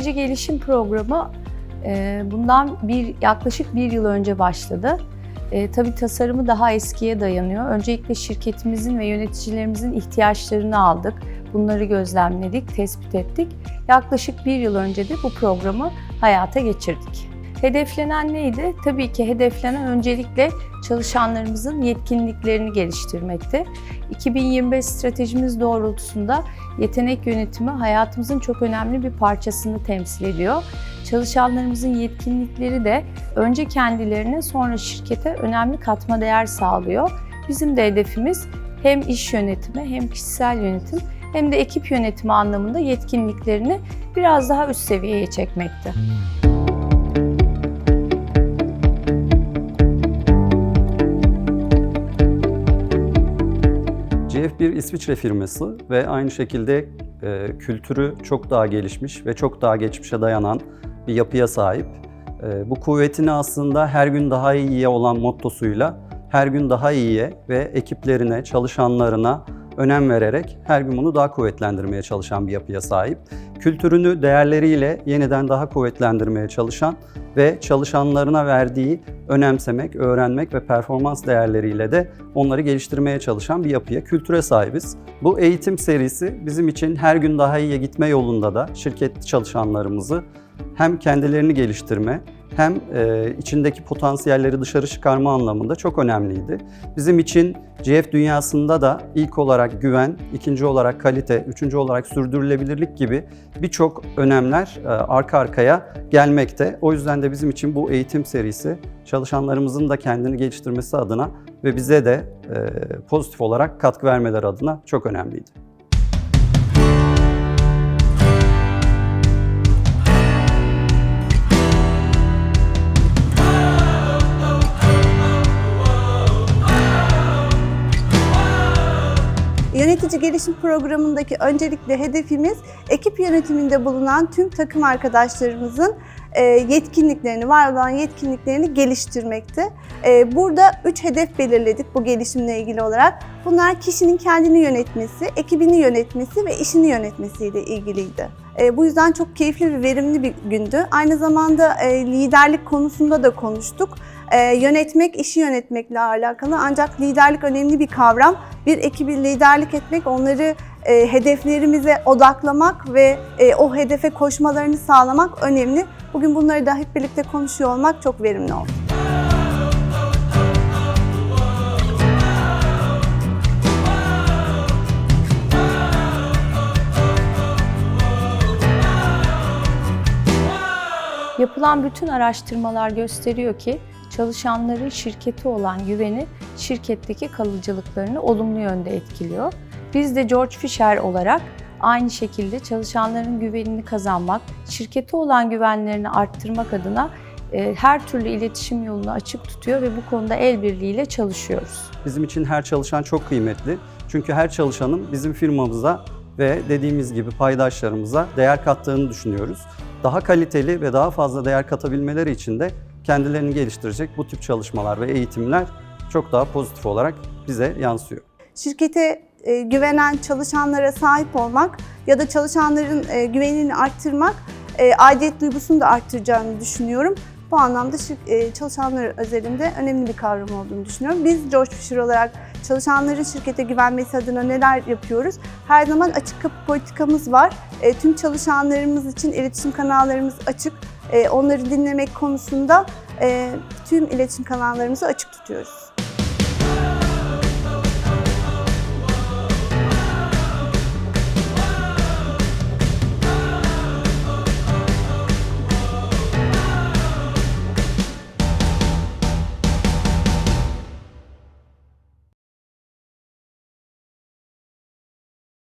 Yönetici gelişim programı e, bundan bir yaklaşık bir yıl önce başladı. E, tabii tasarımı daha eskiye dayanıyor. Öncelikle şirketimizin ve yöneticilerimizin ihtiyaçlarını aldık. Bunları gözlemledik, tespit ettik. Yaklaşık bir yıl önce de bu programı hayata geçirdik. Hedeflenen neydi? Tabii ki hedeflenen öncelikle çalışanlarımızın yetkinliklerini geliştirmekti. 2025 stratejimiz doğrultusunda yetenek yönetimi hayatımızın çok önemli bir parçasını temsil ediyor. Çalışanlarımızın yetkinlikleri de önce kendilerine sonra şirkete önemli katma değer sağlıyor. Bizim de hedefimiz hem iş yönetimi hem kişisel yönetim hem de ekip yönetimi anlamında yetkinliklerini biraz daha üst seviyeye çekmekti. GF bir İsviçre firması ve aynı şekilde e, kültürü çok daha gelişmiş ve çok daha geçmişe dayanan bir yapıya sahip. E, bu kuvvetini aslında her gün daha iyiye olan mottosuyla her gün daha iyiye ve ekiplerine, çalışanlarına önem vererek her gün bunu daha kuvvetlendirmeye çalışan bir yapıya sahip. Kültürünü değerleriyle yeniden daha kuvvetlendirmeye çalışan ve çalışanlarına verdiği önemsemek, öğrenmek ve performans değerleriyle de onları geliştirmeye çalışan bir yapıya, kültüre sahibiz. Bu eğitim serisi bizim için her gün daha iyiye gitme yolunda da şirket çalışanlarımızı hem kendilerini geliştirme hem e, içindeki potansiyelleri dışarı çıkarma anlamında çok önemliydi. Bizim için GF dünyasında da ilk olarak güven, ikinci olarak kalite, üçüncü olarak sürdürülebilirlik gibi birçok önemler e, arka arkaya gelmekte. O yüzden de bizim için bu eğitim serisi çalışanlarımızın da kendini geliştirmesi adına ve bize de e, pozitif olarak katkı vermeleri adına çok önemliydi. Yönetici gelişim programındaki öncelikle hedefimiz ekip yönetiminde bulunan tüm takım arkadaşlarımızın e, yetkinliklerini, var olan yetkinliklerini geliştirmekti. E, Burada üç hedef belirledik bu gelişimle ilgili olarak. Bunlar kişinin kendini yönetmesi, ekibini yönetmesi ve işini yönetmesiyle ilgiliydi. E, Bu yüzden çok keyifli ve verimli bir gündü. Aynı zamanda liderlik konusunda da konuştuk. E, Yönetmek, işi yönetmekle alakalı ancak liderlik önemli bir kavram. Bir ekibi liderlik etmek, onları e, hedeflerimize odaklamak ve e, o hedefe koşmalarını sağlamak önemli. Bugün bunları da hep birlikte konuşuyor olmak çok verimli oldu. Yapılan bütün araştırmalar gösteriyor ki çalışanların şirketi olan güveni şirketteki kalıcılıklarını olumlu yönde etkiliyor. Biz de George Fisher olarak aynı şekilde çalışanların güvenini kazanmak, şirkete olan güvenlerini arttırmak adına e, her türlü iletişim yolunu açık tutuyor ve bu konuda el birliğiyle çalışıyoruz. Bizim için her çalışan çok kıymetli. Çünkü her çalışanın bizim firmamıza ve dediğimiz gibi paydaşlarımıza değer kattığını düşünüyoruz. Daha kaliteli ve daha fazla değer katabilmeleri için de kendilerini geliştirecek bu tip çalışmalar ve eğitimler çok daha pozitif olarak bize yansıyor. Şirkete e, güvenen çalışanlara sahip olmak ya da çalışanların e, güvenini arttırmak e, aidiyet duygusunu da arttıracağını düşünüyorum. Bu anlamda çalışanlar özelinde önemli bir kavram olduğunu düşünüyorum. Biz George Fisher olarak çalışanların şirkete güvenmesi adına neler yapıyoruz? Her zaman açık kapı politikamız var. Tüm çalışanlarımız için iletişim kanallarımız açık. E, Onları dinlemek konusunda e, tüm iletişim kanallarımızı açık tutuyoruz.